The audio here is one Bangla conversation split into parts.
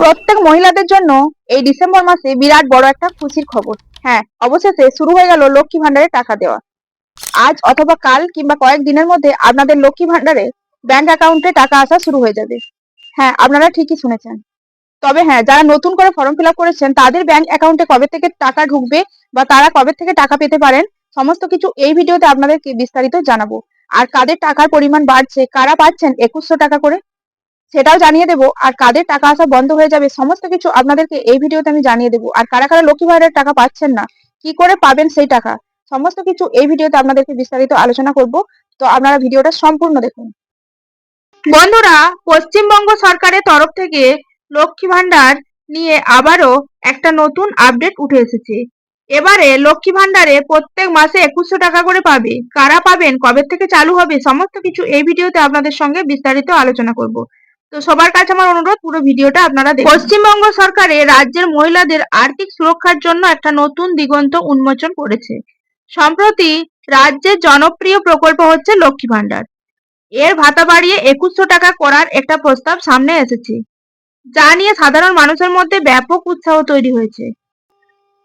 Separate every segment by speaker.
Speaker 1: প্রত্যেক মহিলাদের জন্য এই ডিসেম্বর মাসে বিরাট বড় একটা খুশির খবর। হ্যাঁ অবশেষে শুরু হয়ে গেল লক্ষ্মী ভান্ডারে টাকা দেওয়া। আজ অথবা কাল কিংবা কয়েক দিনের মধ্যে আপনাদের লক্ষ্মী ভান্ডারে ব্যাংক অ্যাকাউন্টে টাকা আসা শুরু হয়ে যাবে। হ্যাঁ আপনারা ঠিকই শুনেছেন। তবে হ্যাঁ যারা নতুন করে ফর্ম ফিল করেছেন, তাদের ব্যাংক অ্যাকাউন্টে কবে থেকে টাকা ঢুকবে বা তারা কবে থেকে টাকা পেতে পারেন, সমস্ত কিছু এই ভিডিওতে আপনাদেরকে বিস্তারিত জানাব। আর কাদের টাকার পরিমাণ বাড়ছে, কারা পাচ্ছেন একুশশো টাকা করে? সেটাও জানিয়ে দেবো। আর কাদের টাকা আসা বন্ধ হয়ে যাবে, সমস্ত কিছু আপনাদেরকে এই ভিডিওতে আমি জানিয়ে দেবো। আর কারা কারা লক্ষ্মী ভাইয়ের টাকা পাচ্ছেন না, কি করে পাবেন সেই টাকা? সমস্ত কিছু এই ভিডিওতে আপনাদেরকে বিস্তারিত আলোচনা করব। তো আপনারা ভিডিওটা সম্পূর্ণ দেখুন। বন্ধুরা, পশ্চিমবঙ্গ সরকারের তরফ থেকে লক্ষ্মী ভান্ডার নিয়ে আবারও একটা নতুন আপডেট উঠে এসেছে। এবারে লক্ষ্মী ভান্ডারে প্রত্যেক মাসে একুশশো টাকা করে পাবে। কারা পাবেন, কবে থেকে চালু হবে, সমস্ত কিছু এই ভিডিওতে আপনাদের সঙ্গে বিস্তারিত আলোচনা করব। তো সবার কাছে আমার অনুরোধ, পুরো ভিডিওটা আপনারা পশ্চিমবঙ্গ সরকারে রাজ্যের মহিলাদের আর্থিক সুরক্ষার জন্য একটা নতুন দিগন্ত উন্মোচন করেছে। সম্প্রতি রাজ্যের জনপ্রিয় প্রকল্প হচ্ছে লক্ষ্মী ভান্ডার এর ভাতা বাড়িয়ে একুশশো টাকা করার একটা প্রস্তাব সামনে এসেছে, যা নিয়ে সাধারণ মানুষের মধ্যে ব্যাপক উৎসাহ তৈরি হয়েছে।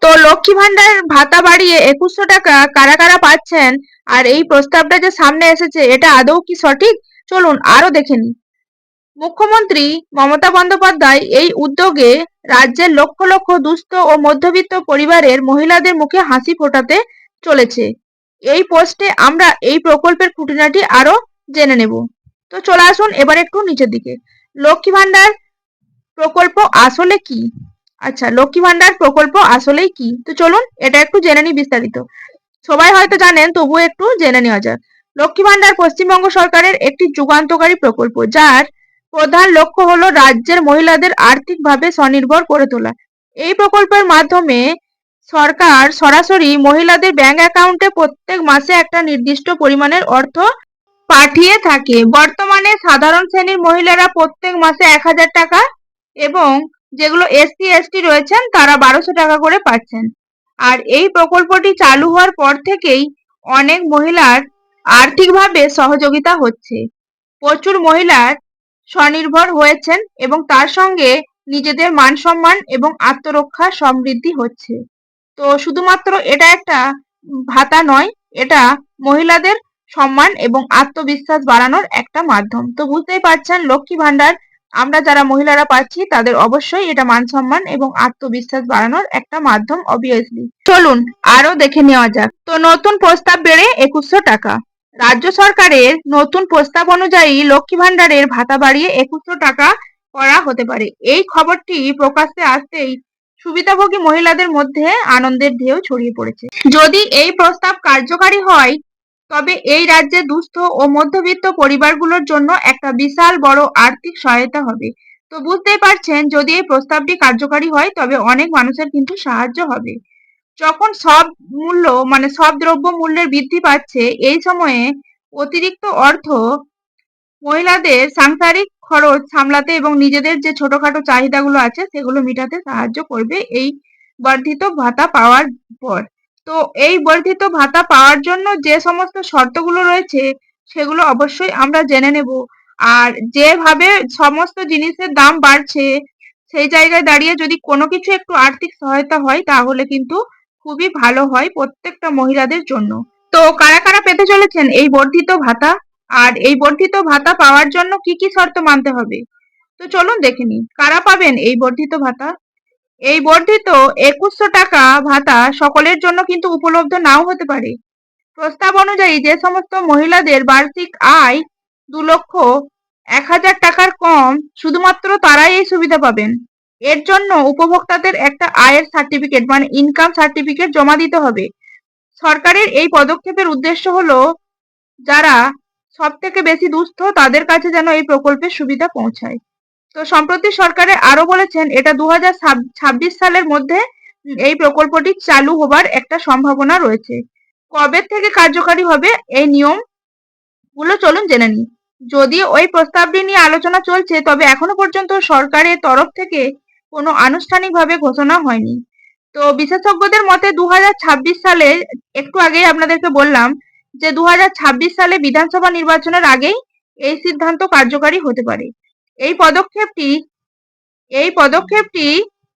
Speaker 1: তো লক্ষ্মী ভান্ডার ভাতা বাড়িয়ে একুশশো টাকা কারা কারা পাচ্ছেন? আর এই প্রস্তাবটা যে সামনে এসেছে, এটা আদৌ কি সঠিক? চলুন আরও দেখে নিই। মুখ্যমন্ত্রী মমতা বন্দ্যোপাধ্যায় এই উদ্যোগে রাজ্যের লক্ষ লক্ষ দুস্থ ও মধ্যবিত্ত পরিবারের মহিলাদের মুখে হাসি ফোটাতে চলেছে। এই পোস্টে আমরা এই প্রকল্পের খুঁটিনাটি আরও জেনে নেব। তো চলে আসুন এবার একটু নিচের দিকে। লক্ষ্মী ভান্ডার প্রকল্প আসলে কি? আচ্ছা লক্ষ্মী ভান্ডার প্রকল্প আসলেই কি? তো চলুন এটা একটু জেনে নিই বিস্তারিত। সবাই হয়তো জানেন, তবুও একটু জেনে নেওয়া যাক। লক্ষ্মী ভান্ডার পশ্চিমবঙ্গ সরকারের একটি যুগান্তকারী প্রকল্প, যার প্রধান লক্ষ্য হলো রাজ্যের মহিলাদের আর্থিকভাবে স্বনির্ভর করে তোলা। এই প্রকল্পের মাধ্যমে সরকার সরাসরি মহিলাদের ব্যাংক অ্যাকাউন্টে প্রত্যেক মাসে একটা নির্দিষ্ট পরিমাণের অর্থ পাঠিয়ে থাকে। বর্তমানে সাধারণ শ্রেণির মহিলারা প্রত্যেক মাসে এক হাজার টাকা এবং যেগুলো এসসি এসটি রয়েছেন, তারা বারোশো টাকা করে পাচ্ছেন। আর এই প্রকল্পটি চালু হওয়ার পর থেকেই অনেক মহিলার আর্থিকভাবে সহযোগিতা হচ্ছে। প্রচুর মহিলার স্বনির্ভর হয়েছেন এবং তার সঙ্গে নিজেদের মান সম্মান এবং আত্মরক্ষা সমৃদ্ধি হচ্ছে। তো শুধুমাত্র এটা একটা ভাতা নয়, এটা মহিলাদের সম্মান এবং আত্মবিশ্বাস বাড়ানোর একটা মাধ্যম। তো বুঝতেই পারছেন লক্ষ্মী ভান্ডার আমরা যারা মহিলারা পাচ্ছি তাদের অবশ্যই এটা মান সম্মান এবং আত্মবিশ্বাস বাড়ানোর একটা মাধ্যম অবভিয়াসলি চলুন আরও দেখে নেওয়া যাক। তো নতুন প্রস্তাব বেড়ে একুশশো টাকা। রাজ্য সরকারের নতুন প্রস্তাব অনুযায়ী লক্ষ্মী ভান্ডারের ভাতা বাড়িয়ে একুশশো টাকা করা হতে পারে। এই খবরটি প্রকাশ্যে আসতেই সুবিধাভোগী মহিলাদের মধ্যে আনন্দের ঢেউ ছড়িয়ে পড়েছে। যদি এই প্রস্তাব কার্যকারী হয়, তবে এই রাজ্যে দুস্থ ও মধ্যবিত্ত পরিবারগুলোর জন্য একটা বিশাল বড় আর্থিক সহায়তা হবে। তো বুঝতেই পারছেন, যদি এই প্রস্তাবটি কার্যকারী হয়, তবে অনেক মানুষের কিন্তু সাহায্য হবে। যখন সব মূল্য মানে সব দ্রব্য মূল্যের বৃদ্ধি পাচ্ছে, এই সময়ে অতিরিক্ত অর্থ মহিলাদের সাংসারিক খরচ সামলাতে এবং নিজেদের যে ছোটখাটো চাহিদাগুলো আছে, সেগুলো মেটাতে সাহায্য করবে এই বর্ধিত ভাতা পাওয়ার পর। তো এই বর্ধিত ভাতা পাওয়ার জন্য যে সমস্ত শর্তগুলো রয়েছে, সেগুলো অবশ্যই আমরা জেনে নেব। আর যেভাবে সমস্ত জিনিসের দাম বাড়ছে, সেই জায়গায় দাঁড়িয়ে যদি কোনো কিছু একটু আর্থিক সহায়তা হয়, তাহলে কিন্তু খুবই ভালো হয় প্রত্যেকটা মহিলাদের জন্য। তো কারা কারা পেতে চলেছেন এই বর্ধিত ভাতা? আর এই বর্ধিত ভাতা পাওয়ার জন্য কি কি শর্ত মানতে হবে? তো চলুন দেখে নিই। কারা পাবেন এই বর্ধিত ভাতা? এই বর্ধিত একুশশো টাকা ভাতা সকলের জন্য কিন্তু উপলব্ধ নাও হতে পারে। প্রস্তাব অনুযায়ী যে সমস্ত মহিলাদের বার্ষিক আয় দু লক্ষ এক হাজার টাকার কম, শুধুমাত্র তারাই এই সুবিধা পাবেন। এর জন্য উপভোক্তাদের একটা আয়ের সার্টিফিকেট মানে ইনকাম সার্টিফিকেট জমা দিতে হবে। সরকারের এই পদক্ষেপের উদ্দেশ্য হলো, যারা সব থেকে বেশি দুস্থ, তাদের কাছে যেন এই প্রকল্পের সুবিধা পৌঁছায়। তো সম্প্রতি সরকারে আরও বলেছেন, এটা দু হাজার ছাব্বিশ সালের মধ্যে এই প্রকল্পটি চালু হবার একটা সম্ভাবনা রয়েছে। কবে থেকে কার্যকারী হবে এই নিয়মগুলো চলুন জেনে নিই। যদি ওই প্রস্তাবটি নিয়ে আলোচনা চলছে, তবে এখনও পর্যন্ত সরকারের তরফ থেকে কোনো আনুষ্ঠানিকভাবে ঘোষণা হয়নি। তো বিশেষজ্ঞদের মতে দু হাজার ছাব্বিশ সালে, একটু আগেই আপনাদেরকে বললাম যে দু হাজার ছাব্বিশ সালে বিধানসভা নির্বাচনের আগেই এই সিদ্ধান্ত কার্যকারী হতে পারে। এই পদক্ষেপটি এই পদক্ষেপটি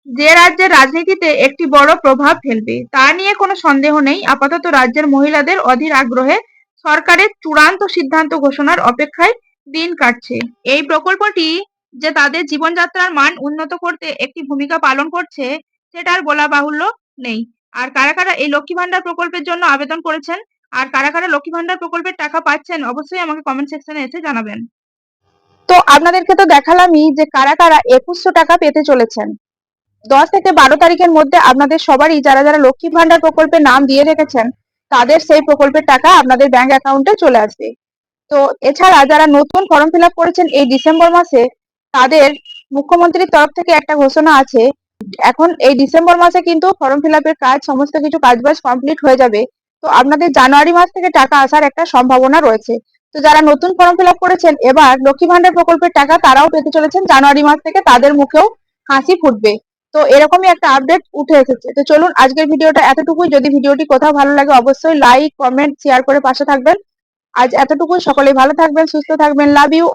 Speaker 1: যে রাজ্যের রাজনীতিতে একটি বড় প্রভাব ফেলবে, তা নিয়ে কোনো সন্দেহ নেই। আপাতত রাজ্যের মহিলাদের অধীর আগ্রহে সরকারের চূড়ান্ত সিদ্ধান্ত ঘোষণার অপেক্ষায় দিন কাটছে। এই প্রকল্পটি যে তাদের জীবনযাত্রার মান উন্নত করতে একটি ভূমিকা পালন করছে, সেটা আর বলা বাহুল্য নেই। আর কারা কারা এই লক্ষ্মী ভান্ডার প্রকল্পের জন্য আবেদন করেছেন আর কারা কারা লক্ষ্মী ভান্ডার প্রকল্পের টাকা পাচ্ছেন, অবশ্যই আমাকে কমেন্ট সেকশনে এসে জানাবেন। তো আপনাদেরকে তো দেখালামই যে কারা কারা একুশশো টাকা পেতে চলেছেন। দশ থেকে বারো তারিখের মধ্যে আপনাদের সবারই যারা যারা লক্ষ্মী ভান্ডার প্রকল্পে নাম দিয়ে রেখেছেন, তাদের সেই প্রকল্পের টাকা আপনাদের ব্যাংক অ্যাকাউন্টে চলে আসবে। তো এছাড়া যারা নতুন ফর্ম ফিল করেছেন এই ডিসেম্বর মাসে তাদের মুখ্যমন্ত্রীর তরফ থেকে একটা ঘোষণা আছে। এখন এই ডিসেম্বর মাসে কিন্তু ফর্ম ফিল আপের কাজ, সমস্ত কিছু কাজবাজ কমপ্লিট হয়ে যাবে। তো আপনাদের জানুয়ারি মাস থেকে টাকা আসার একটা সম্ভাবনা রয়েছে। তো যারা নতুন ফর্ম ফিল করেছেন, এবার লক্ষ্মী ভান্ডার প্রকল্পের টাকা তারাও পেতে চলেছেন। জানুয়ারি মাস থেকে তাদের মুখেও হাসি ফুটবে। তো এরকমই একটা আপডেট উঠে এসেছে। তো চলুন আজকের ভিডিওটা এতটুকুই। যদি ভিডিওটি কোথাও ভালো লাগে, অবশ্যই লাইক কমেন্ট শেয়ার করে পাশে থাকবেন। আজ এতটুকুই। সকলেই ভালো থাকবেন, সুস্থ থাকবেন। Love you